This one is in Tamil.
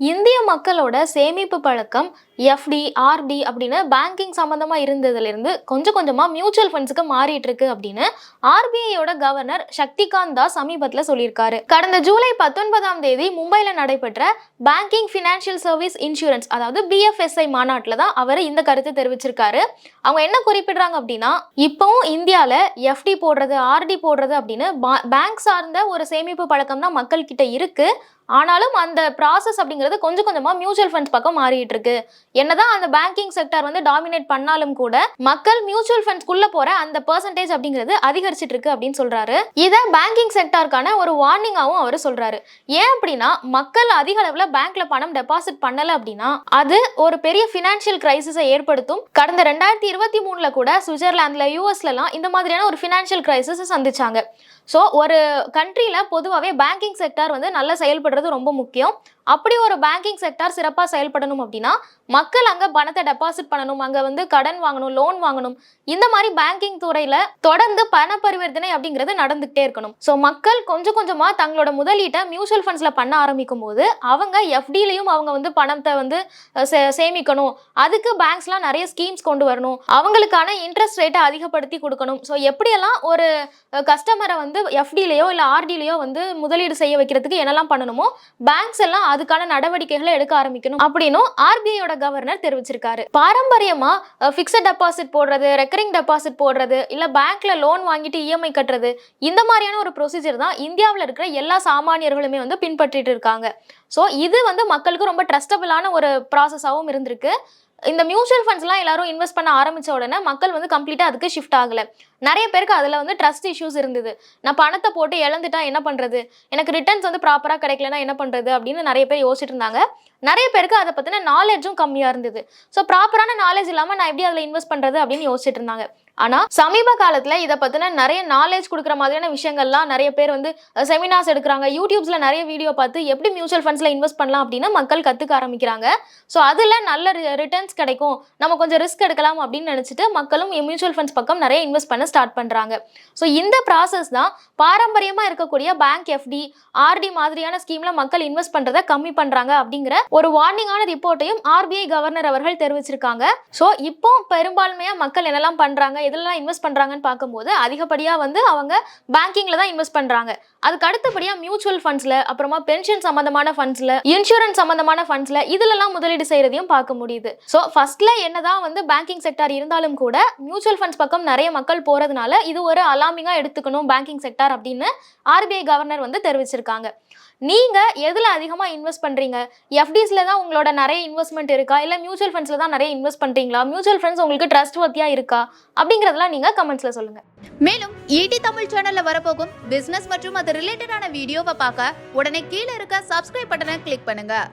இந்திய மக்களோட சேமிப்பு பழக்கம் எஃப்டி ஆர்டி அப்படின்னு பேங்கிங் சம்மந்தமாக இருந்ததுலேருந்து கொஞ்சம் கொஞ்சமாக மியூச்சுவல் ஃபண்ட்ஸுக்கு மாறிட்டு இருக்கு அப்படின்னு ஆர்பிஐயோட கவர்னர் சக்திகாந்த் தாஸ் சமீபத்தில் சொல்லியிருக்காரு. கடந்த ஜூலை பத்தொன்பதாம் தேதி மும்பையில் நடைபெற்ற பேங்கிங் ஃபினான்ஷியல் சர்வீஸ் இன்சூரன்ஸ் அதாவது பிஎஃப்எஸ்ஐ மாநாட்டில் தான் அவர் இந்த கருத்தை தெரிவிச்சிருக்காரு. அவங்க என்ன குறிப்பிடுறாங்க அப்படின்னா இப்போவும் இந்தியாவில் எஃப்டி போடுறது ஆர்டி போடுறது அப்படின்னு பேங்க் சார்ந்த ஒரு சேமிப்பு பழக்கம் தான் மக்கள்கிட்ட இருக்குது ஆனாலும் அந்த ப்ராசஸ் அப்படிங்கிறது கொஞ்சம் கொஞ்சமாக மியூச்சுவல் ஃபண்ட்ஸ் பக்கம் மாறிட்டு இருக்கு என்னதான் அந்த பேங்கிங் செக்டர் வந்து டாமினேட் பண்ணாலும் கூட மக்கள் மியூச்சுவல் ஃபண்ட்ஸ்க்குள்ள போற அந்த பர்சன்டேஜ் அப்படிங்கிறது அதிகரிச்சிட்டு இருக்கு அப்படின்னு சொல்றாரு. இதை பேங்கிங் செக்டாருக்கான ஒரு வார்னிங்காகவும் அவர் சொல்றாரு. ஏன் அப்படின்னா மக்கள் அதிக அளவில் பேங்க்ல பணம் டெபாசிட் பண்ணல அப்படின்னா அது ஒரு பெரிய ஃபினான்ஷியல் கிரைசிஸை ஏற்படுத்தும். கடந்த ரெண்டாயிரத்தி இருபத்தி மூணுல கூட சுவிட்சர்லாந்துல யூஎஸ்லலாம் இந்த மாதிரியான ஒரு ஃபினான்ஷியல் கிரைசிஸை சந்திச்சாங்க. ஸோ ஒரு கண்ட்ரியில் பொதுவாகவே பேங்கிங் செக்டார் வந்து நல்லா செயல்படுறது ரொம்ப முக்கியம் அப்படி ஒரு பேங்கிங் செக்டார் சிறப்பாக செயல்படணும் அப்படின்னா மக்கள் அங்கே பணத்தை டெபாசிட் பண்ணணும் அங்கே வந்து கடன் வாங்கணும் லோன் வாங்கணும். இந்த மாதிரி பேங்கிங் துறையில் தொடர்ந்து பண பரிவர்த்தனை அப்படிங்கிறது நடந்துகிட்டே இருக்கணும். ஸோ மக்கள் கொஞ்சம் கொஞ்சமாக தங்களோட முதலீட்டை மியூச்சுவல் ஃபண்ட்ஸில் பண்ண ஆரம்பிக்கும் போது அவங்க எஃப்டிலையும் அவங்க வந்து பணத்தை வந்து சே- சேமிக்கணும். அதுக்கு பேங்க்ஸ்லாம் நிறைய ஸ்கீம்ஸ் கொண்டு வரணும். அவங்களுக்கான இன்ட்ரெஸ்ட் ரேட்டை அதிகப்படுத்தி கொடுக்கணும். ஸோ எப்படியெல்லாம் ஒரு கஸ்டமரை வந்து எஃப்டிலேயோ இல்லை ஆர்டிலேயோ வந்து முதலீடு செய்ய வைக்கிறதுக்கு என்னெல்லாம் பண்ணணுமோ பேங்க்ஸ் எல்லாம் அதுக்கான நடவடிக்கைகளை எடுக்க ஆரம்பிக்கணும் அப்படின்னும் ஆர்பிஐயோட கவர்னர் தெரிவிச்சிருக்காரு. பாரம்பரியமா ஃபிக்ஸட் டெபாசிட் போடுறது ரெக்கரிங் டெபாசிட் போடுறது இல்லை பேங்க்ல லோன் வாங்கிட்டு இஎம்ஐ கட்டுறது இந்த மாதிரியான ஒரு ப்ரொசீஜர் தான் இந்தியாவில் இருக்கிற எல்லா சாமானியர்களுமே வந்து பின்பற்றிட்டு இருக்காங்க. ஸோ இது வந்து மக்களுக்கு ரொம்ப ட்ரஸ்டபிளான ஒரு ப்ராசஸாகவும் இருந்திருக்கு. இந்த மியூச்சுவல் ஃபண்ட்ஸ்லாம் எல்லாரும் இன்வெஸ்ட் பண்ண ஆரம்பிச்ச உடனே மக்கள் வந்து கம்ப்ளீட்டாக அதுக்கு ஷிஃப்ட் ஆகலை. நிறைய பேருக்கு அதில் வந்து ட்ரஸ்ட் இஷ்யூஸ் இருந்தது. நான் பணத்தை போட்டு இழந்துட்டா என்ன பண்ணுறது எனக்கு ரிட்டர்ன்ஸ் வந்து ப்ராப்பராக கிடைக்கலனா என்ன பண்ணுறது அப்படின்னு நிறைய பேர் யோசிச்சுட்டு இருந்தாங்க. நிறைய பேருக்கு அதை பற்றின நாலேஜும் கம்மியாக இருந்தது. ஸோ ப்ராப்பரான நாலேஜ் இல்லாமல் நான் எப்படி அதில் இன்வெஸ்ட் பண்ணுறது அப்படின்னு யோசிச்சுட்டு இருந்தாங்க. ஆனால் சமீப காலத்தில் இதை பற்றின நிறைய நாலேஜ் கொடுக்குற மாதிரியான விஷயங்கள்லாம் நிறைய பேர் வந்து செமினார்ஸ் எடுக்கிறாங்க. யூடியூப்ஸில் நிறைய வீடியோ பார்த்து எப்படி மியூச்சுவல் ஃபண்ட்ஸில் இன்வெஸ்ட் பண்ணலாம் அப்படின்னு மக்கள் கற்றுக்க ஆரம்பிக்கிறாங்க. ஸோ அதில் நல்ல ரிட்டர்ன்ஸ் கிடைக்கும். நம்ம கொஞ்சம் ரிஸ்க் எடுக்கலாம் அப்படின்னு நினச்சிட்டு மக்களும் மியூச்சுவல் ஃபண்ட்ஸ் பக்கம் நிறைய இன்வெஸ்ட் பண்ண ஸ்டார்ட் பண்ணுறாங்க ஸோ இந்த ப்ராசஸ் தான் பாரம்பரியமாக இருக்கக்கூடிய பேங்க் எஃப்டி ஆர்டி மாதிரியான ஸ்கீமில் மக்கள் இன்வெஸ்ட் பண்றதை கம்மி பண்ணுறாங்க அப்படிங்கிற ஒரு வார்னிங்கான ரிப்போர்ட்டையும் ஆர்பிஐ கவர்னர் அவர்கள் தெரிவிச்சிருக்காங்க. ஸோ இப்போ பெரும்பான்மையா மக்கள் என்னெல்லாம் பண்ணுறாங்க எதுலலாம் இன்வெஸ்ட் பண்ணுறாங்கன்னு பார்க்கும்போது அதிகப்படியாக வந்து அவங்க பேங்கிங்கில் தான் இன்வெஸ்ட் பண்ணுறாங்க அதுக்கு அடுத்தபடியாக மியூச்சுவல் ஃபண்ட்ஸில் அப்புறமா பென்ஷன் சம்மந்தமான ஃபண்ட்ஸில் இன்சூரன்ஸ் சம்மந்தமான ஃபண்ட்ஸில் இதுலலாம் முதலீடு செய்கிறதையும் பார்க்க முடியுது. ஸோ ஃபர்ஸ்ட்ல என்னதான் வந்து பேங்கிங் செக்டார் இருந்தாலும் கூட மியூச்சுவல் ஃபண்ட்ஸ் பக்கம் நிறைய மக்கள் போகிறதுனால இது ஒரு அலாமிங்காக எடுத்துக்கணும் பேங்கிங் செக்டார் அப்படின்னு ஆர்பிஐ கவர்னர் வந்து தெரிவிச்சிருக்காங்க. நீங்கள் எதில் அதிகமாக இன்வெஸ்ட் பண்ணுறீங்க எஃப்டிஸில் தான் உங்களோட நிறைய இன்வெஸ்ட்மெண்ட் இருக்கா? இல்லை மியூச்சுவல் ஃபண்ட்ஸில் தான் நிறைய இன்வெஸ்ட் பண்ணுறீங்களா மியூச்சுவல் ஃபண்ட்ஸ் உங்களுக்கு ட்ரஸ்ட் வத்தியாக இருக்கா? அப்படிங்கிறதெல்லாம் நீங்கள் கமெண்ட்ஸில் சொல்லுங்கள் மேலும் ஈடி தமிழ் சேனலில் வரப்போகும் பிஸ்னஸ் மற்றும் அது ரிலேட்டடான வீடியோவை பார்க்க உடனே கீழே இருக்க சப்ஸ்கிரைப் பட்டனை கிளிக் பண்ணுங்கள்